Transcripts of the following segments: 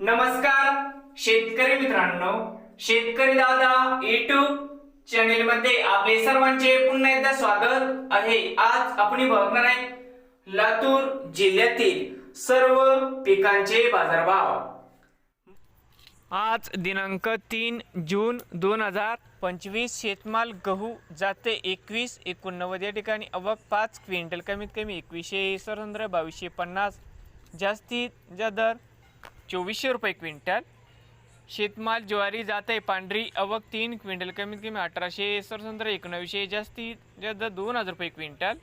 नमस्कार शेतकरी मित्रांनो. शेतकरी दादा युट्यूब चॅनेल मध्ये आपले सर्वांचे पुन्हा एकदा स्वागत आहे. आज आपण बघणार आहे लातूर जिल्ह्यातील सर्व पिकांचे बाजारभाव. आज दिनांक तीन जून दोन हजार पंचवीस शेतमाल गहू जाते एकवीस एकोणनव्वद या ठिकाणी. अवक पाच क्विंटल कमीत कमी एकवीसशे सरंद्र बावीसशे पन्नास. जास्तीत जा दर चोवीसशे रुपये क्विंटल. शेतमाल ज्वारी जाते पांढरी अवक तीन क्विंटल. कमीत कमी अठराशे सरसंद्र एकोणावीसशे जास्तीत जा दोन हजार रुपये क्विंटल.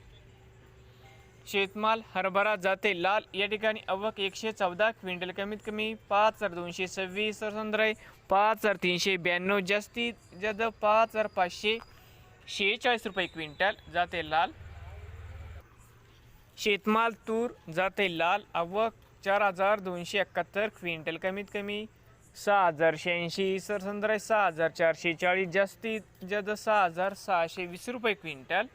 शेतमाल हरभरा जाते लाल या ठिकाणी अवक एकशे चौदा क्विंटल. कमीत कमी पाच हजार दोनशे सव्वीस सरसंद्र पाच हजार तीनशे ब्याण्णव जास्तीत जास्त पाच हजार पाचशे शेहेचाळीस रुपये क्विंटल. जाते लाल. शेतमाल तूर जाते लाल अवक चार हजार दोनशे एकाहत्तर क्विंटल कमीत कमी सहा हजार शहाऐंशी सर सरसंद्र सहा हजार चारशे चाळीस जास्तीत जास्त सहा हजार सहाशे वीस रुपये क्विंटल.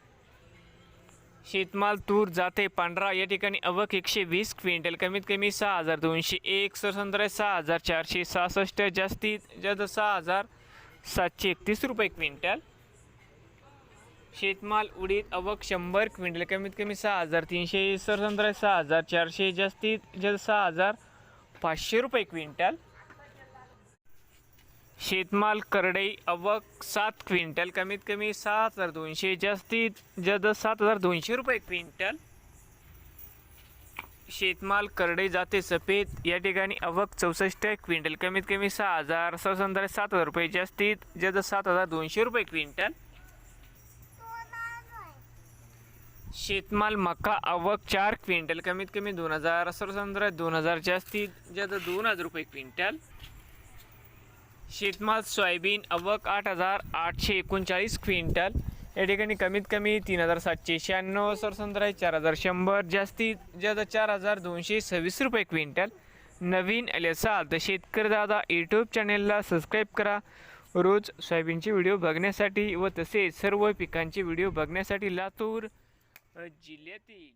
शेतमाल तूर जाते पांढरा या ठिकाणी अवक एकशे वीस क्विंटल कमीत कमी सहा हजार दोनशे एक सर सरसंद्र सहा हजार चारशे सहासष्ट जास्तीत जास्त सहा हजार सातशे एकतीस रुपये क्विंटल. शेतमाल उडीद अवक शंभर क्विंटल कमीत कमी सहा हजार तीनशे सरसंद्र सहा हजार चारशे जास्तीत जास्त सहा हजार पाचशे रुपये क्विंटल. शेतमाल करडई अवक सात क्विंटल कमीत कमी सहा हजार दोनशे जास्तीत जास्त सात हजार दोनशे रुपये क्विंटल. शेतमाल करडई जाते सफेद या ठिकाणी अवक चौसष्ट क्विंटल कमीत कमी सहा हजार सरसंद्र सात हजार रुपये जास्तीत जास्त सात हजार दोनशे रुपये क्विंटल. शेतमाल मका आवक चार क्विंटल. कमीत कमी दोन हजार सरसंद्र दोन हजार जास्तीत जास्त दोन हजार रुपये क्विंटल. शेतमाल सोयाबीन आवक आठ हजार आठशे एकोणचाळीस क्विंटल. या ठिकाणी कमीत कमी तीन हजार सातशे शहाण्णव सरसंद्र चार हजार शंभर जास्तीत जास्त चार हजार दोनशे सव्वीस रुपये क्विंटल. नवीन आले असाल तर शेतकरी दादा यूट्यूब चॅनेलला सबस्क्राईब करा. रोज सोयाबीनचे व्हिडिओ बघण्यासाठी व तसेच सर्व पिकांचे व्हिडिओ बघण्यासाठी लातूर अ, जिल्ह्यातील